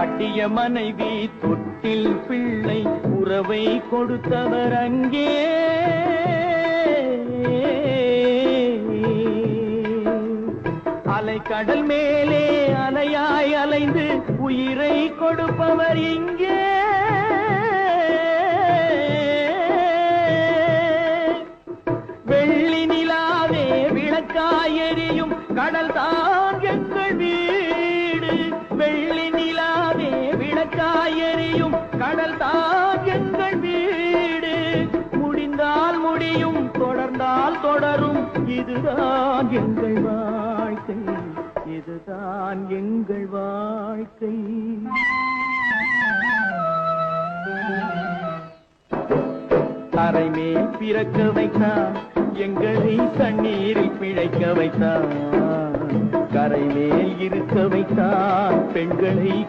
கட்டிய மனைவி தொட்டில் பிள்ளை உறவை கொடுத்தவர் அங்கே. அலை கடல் மேலே அலையாய் அலைந்து உயிரை கொடுப்பவர் இங்கே. வெள்ளி நிலாவே விளக்காய் எரியும் கடல் தான் கடல் தான் எங்கள் வீடு. முடிந்தால் முடியும் தொடர்ந்தால் தொடரும். இதுதான் எங்கள் வாழ்க்கை. இதுதான் எங்கள் வாழ்க்கை. தரைமேல் பிறக்க வைத்தான். எங்களை தண்ணீரில் பிழைக்க வைத்தான். கரை மேல் இருக்க வைத்தான். பெண்களை